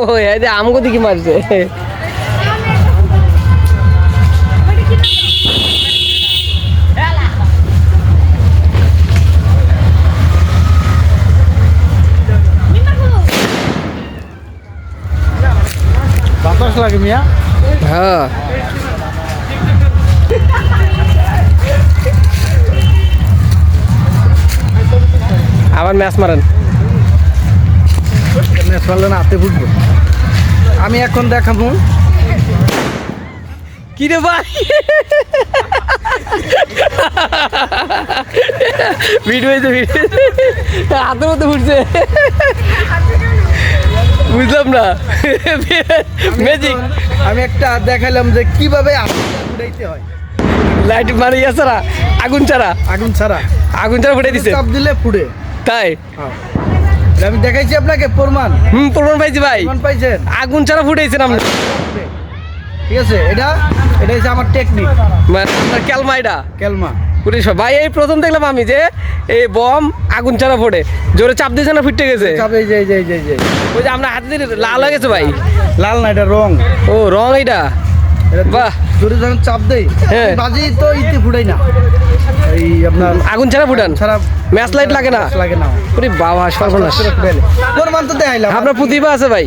ও এই যে আমগো দিকে মারছে। বাতাস লাগে মিয়া। হ্যাঁ। আবার ম্যাচ মারেন। ম্যাচ পারলে না হাতে ফুটবো আমি এখন দেখাবো। কি রে ভাই? ভিডিও হয়েছে ভিডিও হাতের মধ্যে ফুটছে বুঝলাম না। ম্যাজিক আমি একটা দেখাইলাম যে কীভাবে আগুন ফুটাইতে হয়। লাইট মানে ইয়া ছাড়া আগুন ছাড়া। আগুন ছাড়া। আগুন ছাড়া ফুটে দিছে। চাপ দিলে ফুটে। তাই? এটা আমি দেখাইছি আপনাকে প্রমাণ। হুম প্রমাণ পাইছি ভাই। প্রমাণ পাইছেন? আগুন ছাড়া ফুটাইছেন আপনি। ঠিক আছে এটা এটা হচ্ছে আমার টেকনিক মানে আপনার ক্যালমা এটা। কেলমা পুলিশ ভাই এই প্রথম দেখলাম আমি যে এই বম আগুন ছাড়া ফোটে। জোরে চাপ দিয়েছে না ফিটে গেছে? ওই যে আমরা হাতে দিয়ে লাল হয়ে গেছে ভাই। লাল না এটা রং। ও রং এটা বাহ। জোরে যখন চাপ দেই হ্যাঁ। বাজি তো ইতে ফুটাই না। এই আপনার আগুন ছাড়া ফুটান ছাড়া ম্যাচ লাইট লাগে না? লাগে না। ওরে বাবা সর্বনাশ প্রমাণ তো দেখাইলাম আপনার প্রতিভা আছে ভাই।